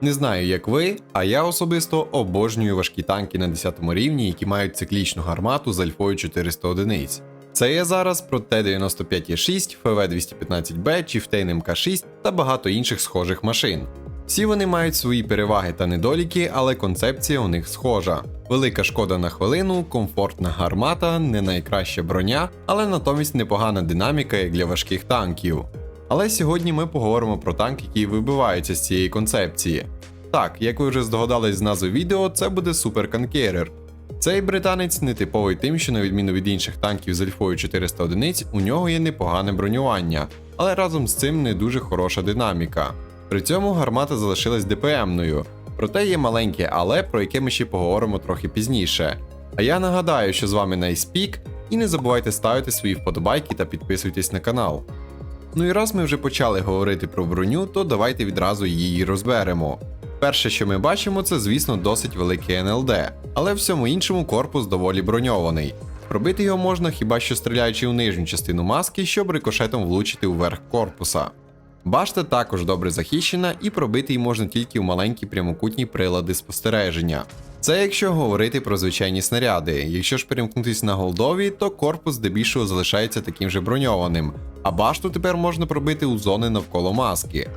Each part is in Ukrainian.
Не знаю, як ви, а я особисто обожнюю важкі танки на 10 рівні, які мають циклічну гармату з альфою 400 одиниць. Це я зараз про Т-95Е6, ФВ-215Б, Chieftain МК6 та багато інших схожих машин. Всі вони мають свої переваги та недоліки, але концепція у них схожа. Велика шкода на хвилину, комфортна гармата, не найкраща броня, але натомість непогана динаміка як для важких танків. Але сьогодні ми поговоримо про танк, який вибивається з цієї концепції. Так, як ви вже здогадались з назви відео, це буде Super Conqueror. Цей британець не типовий тим, що на відміну від інших танків з альфою 400 одиниць, у нього є непогане бронювання, але разом з цим не дуже хороша динаміка. При цьому гармата залишилась ДПМною, проте є маленьке але, про яке ми ще поговоримо трохи пізніше. А я нагадаю, що з вами Найспік, і не забувайте ставити свої вподобайки та підписуйтесь на канал. Ну і раз ми вже почали говорити про броню, то давайте відразу її розберемо. Перше, що ми бачимо, це, звісно, досить великий НЛД, але всьому іншому корпус доволі броньований. Пробити його можна хіба що стріляючи у нижню частину маски, щоб рикошетом влучити у верх корпуса. Башта також добре захищена і пробити її можна тільки в маленькі прямокутні прилади спостереження. Це якщо говорити про звичайні снаряди. Якщо ж перемкнутися на голдові, то корпус здебільшого залишається таким же броньованим, а башту тепер можна пробити у зони навколо маски.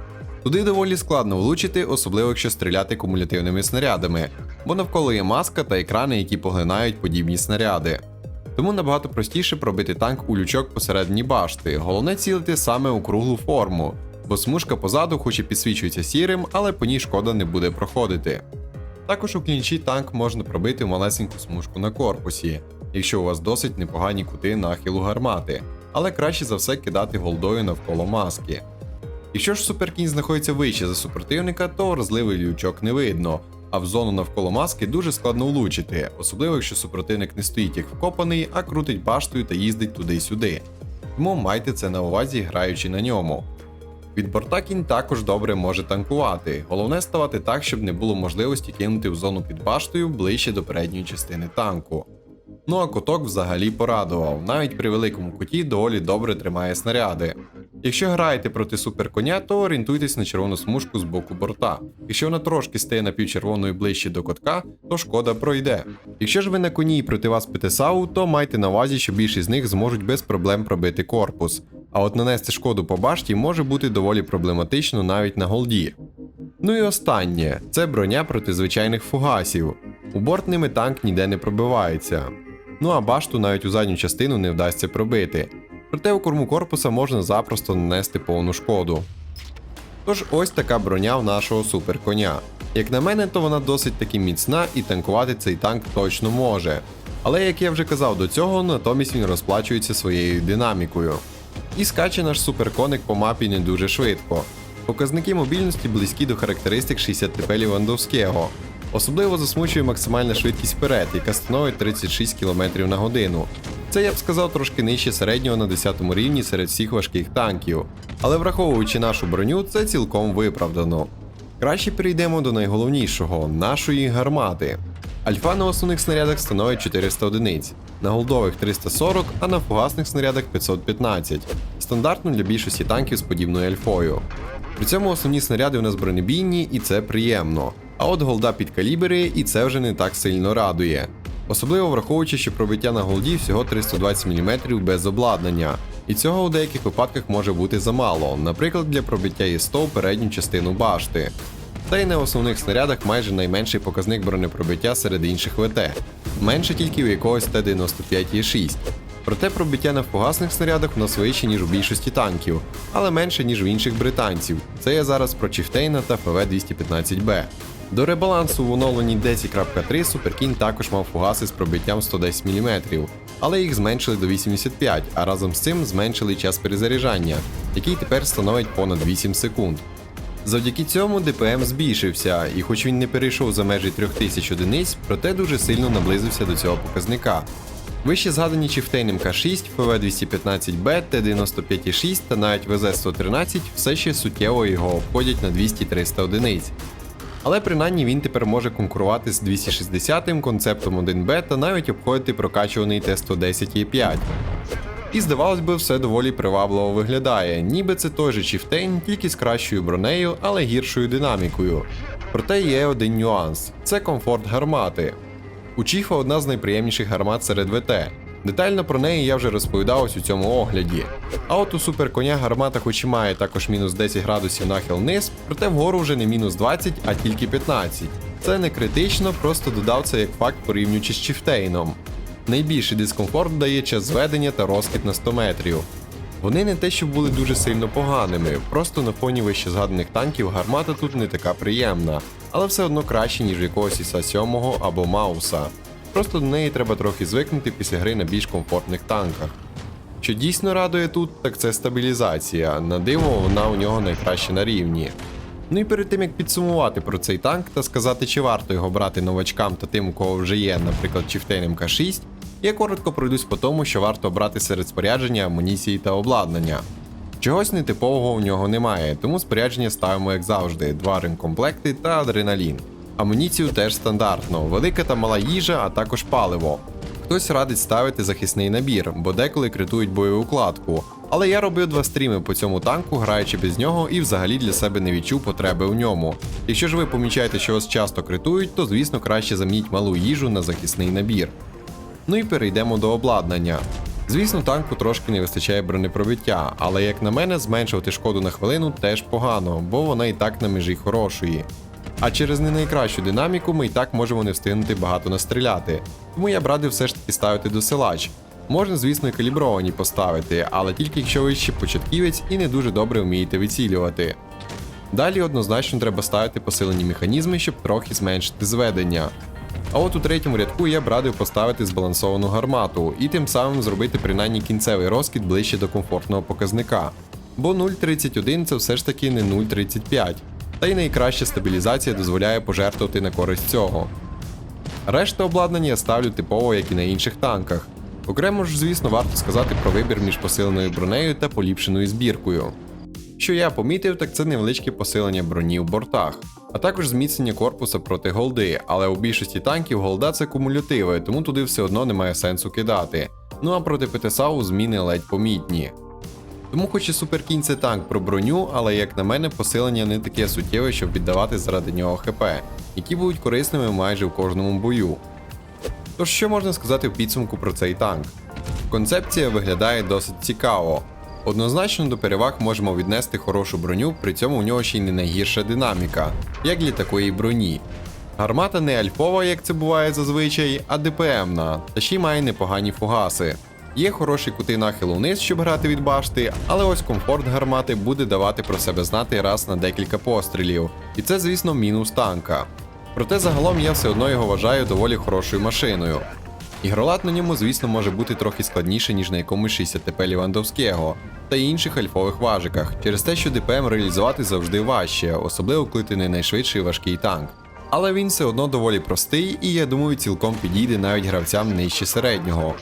Туди доволі складно влучити, особливо якщо стріляти кумулятивними снарядами, бо навколо є маска та екрани, які поглинають подібні снаряди. Тому набагато простіше пробити танк у лючок посередині башти, головне цілити саме у круглу форму, бо смужка позаду хоч і підсвічується сірим, але по ній шкода не буде проходити. Також у клінчі танк можна пробити малесеньку смужку на корпусі, якщо у вас досить непогані кути нахилу гармати, але краще за все кидати голдою навколо маски. Якщо ж суперкінь знаходиться вище за супротивника, то вразливий лючок не видно, а в зону навколо маски дуже складно влучити, особливо якщо супротивник не стоїть як вкопаний, а крутить баштою та їздить туди-сюди. Тому майте це на увазі, граючи на ньому. Від борта кінь також добре може танкувати. Головне ставати так, щоб не було можливості кинути в зону під баштою ближче до передньої частини танку. Ну а коток взагалі порадував, навіть при великому куті доволі добре тримає снаряди. Якщо граєте проти суперконя, то орієнтуйтесь на червону смужку з боку борта. Якщо вона трошки стає напівчервоною ближче до котка, то шкода пройде. Якщо ж ви на коні і проти вас ПТСАУ, то майте на увазі, що більшість з них зможуть без проблем пробити корпус. А от нанести шкоду по башті може бути доволі проблематично навіть на голді. Ну і останнє це броня проти звичайних фугасів. У борт ними танк ніде не пробивається. Ну а башту навіть у задню частину не вдасться пробити. Проте у корму корпуса можна запросто нанести повну шкоду. Тож ось така броня в нашого суперконя. Як на мене, то вона досить таки міцна і танкувати цей танк точно може. Але як я вже казав до цього, натомість він розплачується своєю динамікою. І скаче наш суперконик по мапі не дуже швидко. Показники мобільності близькі до характеристик 60 ТП Лівандовського. Особливо засмучує максимальна швидкість вперед, яка становить 36 км на годину. Це я б сказав трошки нижче середнього на 10 рівні серед всіх важких танків, але враховуючи нашу броню, це цілком виправдано. Краще перейдемо до найголовнішого нашої гармати. Альфа на основних снарядах становить 400 одиниць, на голдових 340, а на фугасних снарядах 515, стандартно для більшості танків з подібною альфою. При цьому основні снаряди у нас бронебійні, і це приємно. А от голда під калібри, і це вже не так сильно радує. Особливо враховуючи, що пробиття на голді всього 320 мм без обладнання, і цього у деяких випадках може бути замало, наприклад, для пробиття Є100 передню частину башти. Та й на основних снарядах майже найменший показник бронепробиття серед інших ВТ, менше тільки у якогось Т-95Е6. Проте пробиття на фугасних снарядах у нас вище, ніж у більшості танків, але менше, ніж у інших британців. Це я зараз про Чіфтейна та ФВ-215Б. До ребалансу в оновленні 10.3 Суперкінь також мав фугаси з пробиттям 110 мм, але їх зменшили до 85, а разом з цим зменшили час перезаряджання, який тепер становить понад 8 секунд. Завдяки цьому ДПМ збільшився, і хоч він не перейшов за межі 3000 одиниць, проте дуже сильно наблизився до цього показника. Вище згадані Chieftain МК6, ФВ-215Б, Т-95,6 та навіть ВЗ-113 все ще суттєво його обходять на 200-300 одиниць. Але принаймні він тепер може конкурувати з 260-м концептом 1Б та навіть обходити прокачуваний Т-110Е5. І здавалось би, все доволі привабливо виглядає, ніби це той же Chieftain, тільки з кращою бронею, але гіршою динамікою. Проте є один нюанс це комфорт гармати. У Чіфа одна з найприємніших гармат серед ВТ. Детально про неї я вже розповідав ось у цьому огляді. А от у суперконя гармата хоч і має також мінус 10 градусів нахил вниз, проте вгору вже не мінус 20, а тільки 15. Це не критично, просто додав це як факт порівнюючи з Чіфтейном. Найбільший дискомфорт дає час зведення та розкид на 100 метрів. Вони не те, що були дуже сильно поганими, просто на фоні вище згаданих танків гармата тут не така приємна, але все одно краще, ніж якогось Іса 7 або Мауса. Просто до неї треба трохи звикнути після гри на більш комфортних танках. Що дійсно радує тут, так це стабілізація. На диво вона у нього найкраща на рівні. Ну і перед тим як підсумувати про цей танк та сказати, чи варто його брати новачкам та тим, у кого вже є, наприклад, Chieftain МК6, я коротко пройдусь по тому, що варто брати серед спорядження, амуніції та обладнання. Чогось нетипового у нього немає, тому спорядження ставимо як завжди: два ремкомплекти та адреналін. Амуніцію теж стандартно, велика та мала їжа, а також паливо. Хтось радить ставити захисний набір, бо деколи критують бойову укладку. Але я робив два стріми по цьому танку, граючи без нього, і взагалі для себе не відчув потреби у ньому. Якщо ж ви помічаєте, що вас часто критують, то звісно краще замініть малу їжу на захисний набір. Ну і перейдемо до обладнання. Звісно, танку трошки не вистачає бронепробиття, але як на мене, зменшувати шкоду на хвилину теж погано, бо вона і так на межі хорошої. А через не найкращу динаміку ми і так можемо не встигнути багато настріляти. Тому я б радив все ж таки ставити досилач. Можна, звісно, і калібровані поставити, але тільки якщо ви ще початківець і не дуже добре вмієте вицілювати. Далі однозначно треба ставити посилені механізми, щоб трохи зменшити зведення. А от у третьому рядку я б радив поставити збалансовану гармату і тим самим зробити принаймні кінцевий розкид ближче до комфортного показника. Бо 0.31 це все ж таки не 0.35, та й найкраща стабілізація дозволяє пожертвувати на користь цього. Решта обладнання я ставлю типово, як і на інших танках. Окремо ж, звісно, варто сказати про вибір між посиленою бронею та поліпшеною збіркою. Що я помітив, так це невеличке посилення броні в бортах, а також зміцнення корпуса проти голди, але у більшості танків голда це кумулятиви, тому туди все одно немає сенсу кидати. Ну а проти ПТСАУ зміни ледь помітні. Тому хоч і суперкінь це танк про броню, але як на мене, посилення не таке суттєве, щоб віддавати заради нього ХП, які будуть корисними майже в кожному бою. Тож що можна сказати в підсумку про цей танк? Концепція виглядає досить цікаво. Однозначно до переваг можемо віднести хорошу броню, при цьому у нього ще й не найгірша динаміка, як для такої броні. Гармата не альфова, як це буває зазвичай, а ДПМна, та ще й має непогані фугаси. Є хороші кути нахилу вниз, щоб грати від башти, але ось комфорт гармати буде давати про себе знати раз на декілька пострілів, і це, звісно, мінус танка. Проте загалом я все одно його вважаю доволі хорошою машиною. Ігролад на ньому, звісно, може бути трохи складніше, ніж на якомусь 60 ТП Лівандовського та інших альфових важиках, через те, що ДПМ реалізувати завжди важче, особливо коли ти не найшвидший важкий танк. Але він все одно доволі простий і я думаю, цілком підійде навіть гравцям нижче середнього.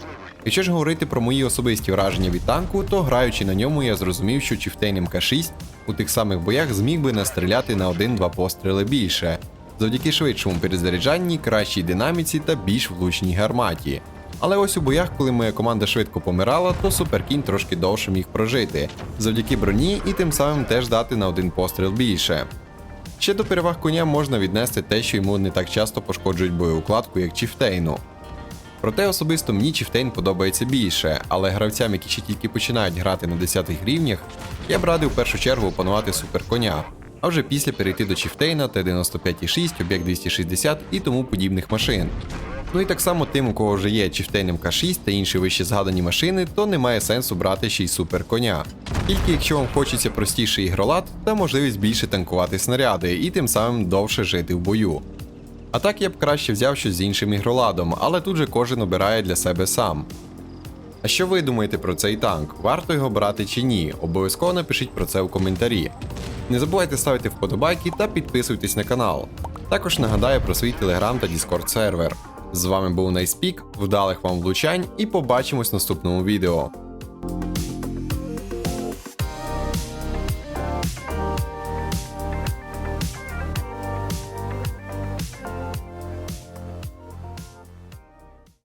Якщо ж говорити про мої особисті враження від танку, то граючи на ньому, я зрозумів, що Chieftain МК6 у тих самих боях зміг би настріляти на 1-2 постріли більше, завдяки швидшому перезаряджанні, кращій динаміці та більш влучній гарматі. Але ось у боях, коли моя команда швидко помирала, то Суперкінь трошки довше міг прожити, завдяки броні і тим самим теж дати на один постріл більше. Ще до переваг коня можна віднести те, що йому не так часто пошкоджують боєукладку, як Чіфтейну. Проте особисто мені Чіфтейн подобається більше, але гравцям, які ще тільки починають грати на 10 рівнях, я б радив в першу чергу опанувати суперконя, а вже після перейти до Чіфтейна, Т-95,6, Об'єкт 260 і тому подібних машин. Ну і так само тим, у кого вже є Chieftain МК6 та інші вище згадані машини, то немає сенсу брати ще й суперконя. Тільки якщо вам хочеться простіший ігролад та можливість більше танкувати снаряди і тим самим довше жити в бою. А так я б краще взяв щось з іншим ігроладом, але тут же кожен обирає для себе сам. А що ви думаєте про цей танк? Варто його брати чи ні? Обов'язково напишіть про це у коментарі. Не забувайте ставити вподобайки та підписуйтесь на канал. Також нагадаю про свій телеграм та Discord сервер. З вами був Найспік, вдалих вам влучань і побачимось в наступному відео.